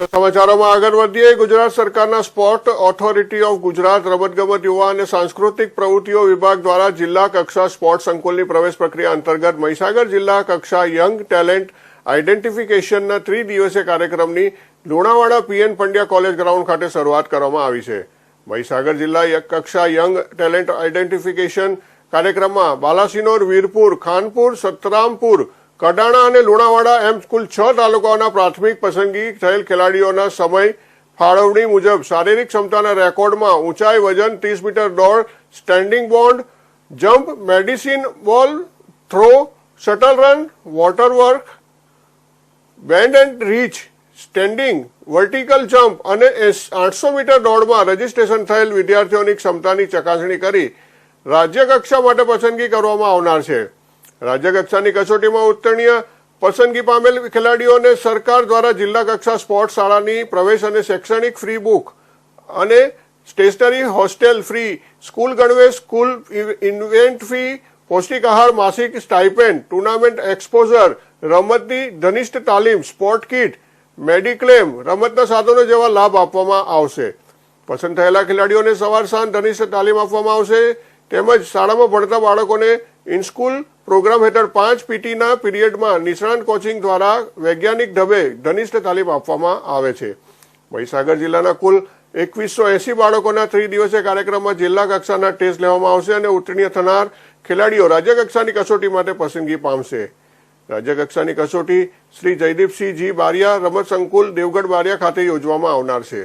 સમાચારોમાં આગળ વધીએ. ગુજરાત સરકારના સ્પોર્ટ ઓથોરિટી ઓફ ગુજરાત રમતગમત યુવા અને સાંસ્કૃતિક પ્રવૃત્તિઓ વિભાગ દ્વારા જિલ્લા કક્ષા સ્પોર્ટ સંકુલની પ્રવેશ પ્રક્રિયા અંતર્ગત મહીસાગર જિલ્લા કક્ષા યંગ ટેલેન્ટ આઇડેન્ટિફિકેશનના ત્રિદિવસીય કાર્યક્રમની Lunawada PN Pandya college ground ખાતે શરૂઆત કરવામાં આવી છે. મહીસાગર જિલ્લા કક્ષા યંગ ટેલેન્ટ આઇડેન્ટિફિકેશન કાર્યક્રમમાં બાલાસિનોર, વીરપુર, ખાનપુર, સતરામપુર કડાણા અને લુણાવાડા એમ કુલ છ તાલુકાઓના પ્રાથમિક પસંદગી થયેલ ખેલાડીઓના સમય ફાળવણી મુજબ શારીરિક ક્ષમતાના રેકોર્ડમાં ઊંચાઈ, વજન, ત્રીસ મીટર દોડ standing broad jump medicine ball throw shuttle run water work bend and reach standing vertical jump અને આઠસો મીટર દોડમાં રજીસ્ટ્રેશન થયેલ વિદ્યાર્થીઓની ક્ષમતાની ચકાસણી કરી રાજ્ય કક્ષા માટે પસંદગી કરવામાં આવનાર છે. રાજ્ય કક્ષાની કસોટીમાં ઉત્તીર્ણ પસંદગી પામેલ ખેલાડીઓને સરકાર દ્વારા જિલ્લા કક્ષા સ્પોર્ટ્સ શાળાની પ્રવેશ અને શૈક્ષણિક ફ્રી બુક અને સ્ટેશનરી હોસ્ટેલ ફ્રી, સ્કૂલ ગણવેશ, સ્કૂલ ઇન્વેન્ટ ફી, પૌષ્ટિક આહાર, માસિક સ્ટાઇપેન્ડ, ટુર્નામેન્ટ એક્સપોઝર, રમતની ધનિષ્ઠ તાલીમ, સ્પોર્ટ કિટ, મેડિક્લેમ, રમતના સાધનો જેવા લાભ આપવામાં આવશે. પસંદ થયેલા ખેલાડીઓને સવાર સાંજ ધનિષ્ઠ તાલીમ આપવામાં આવશે. તેમજ શાળામાં ભણતા બાળકોને ઇનસ્કૂલ પ્રોગ્રામ હેઠળ પાંચ પીટીના પીરિયડમાં નિષ્ણાંત કોચિંગ દ્વારા વૈજ્ઞાનિક ઢબે ઘનિષ્ઠ તાલીમ આપવામાં આવે છે. મહીસાગર જિલ્લાના કુલ એકવીસો એસી બાળકોના ત્રિદિવસીય કાર્યક્રમમાં જિલ્લા કક્ષાના ટેસ્ટ લેવામાં આવશે અને ઉત્તીર્ણ થનાર ખેલાડીઓ રાજ્ય કક્ષાની કસોટી માટે પસંદગી પામશે. રાજ્ય કક્ષાની કસોટી શ્રી જયદીપસિંહજી બારિયા, રમત સંકુલ દેવગઢ બારિયા ખાતે યોજવામાં આવનાર છે.